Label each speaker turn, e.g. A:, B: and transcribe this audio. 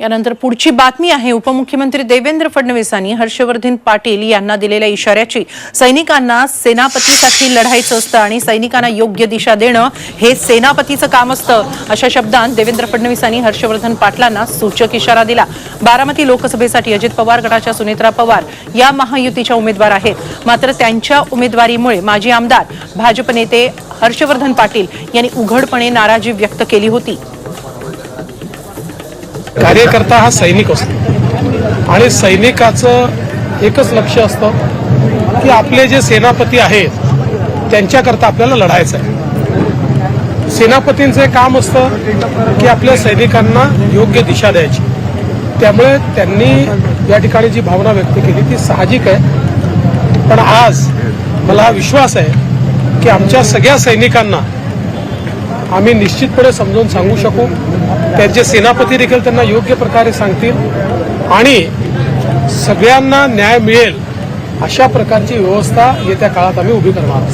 A: यानंतर पुढची बातमी आहे. उपमुख्यमंत्री देवेंद्र फडणवीसांनी हर्षवर्धन पाटील यांना दिलेल्या इशाऱ्याची सैनिकांना सेनापतीसाठी लढायचं असतं आणि सैनिकांना योग्य दिशा देणं हे सेनापतीचं काम असतं. अशा शब्दांत देवेंद्र फडणवीसांनी हर्षवर्धन पाटलांना सूचक इशारा दिला. बारामती लोकसभेसाठी अजित पवार गटाच्या सुनेत्रा पवार या महायुतीच्या उमेदवार आहेत. मात्र त्यांच्या उमेदवारीमुळे माजी आमदार भाजप नेते हर्षवर्धन पाटील यांनी उघडपणे नाराजी व्यक्त केली होती.
B: कार्यकर्ता हा सैनिक असतो. आणि सैनिकाचं एकच लक्ष असतं की आपले जे सेनापती आहेत त्यांच्याकरता आपल्याला लढायचं आहे. सेनापतींचं एक काम असतं की आपल्या सैनिकांना योग्य दिशा द्यायची. त्यामुळे त्यांनी या ठिकाणी जी भावना व्यक्त केली ती साहजिक आहे. पण आज मला हा विश्वास आहे की आमच्या सगळ्या सैनिकांना आम्ही निश्चितपणे समजून सांगू शकू. त्यांचे सेनापती देखील त्यांना योग्य प्रकारे सांगतील. आणि सगळ्यांना न्याय मिळेल अशा प्रकारची व्यवस्था येत्या काळात आम्ही उभी करणार आहोत.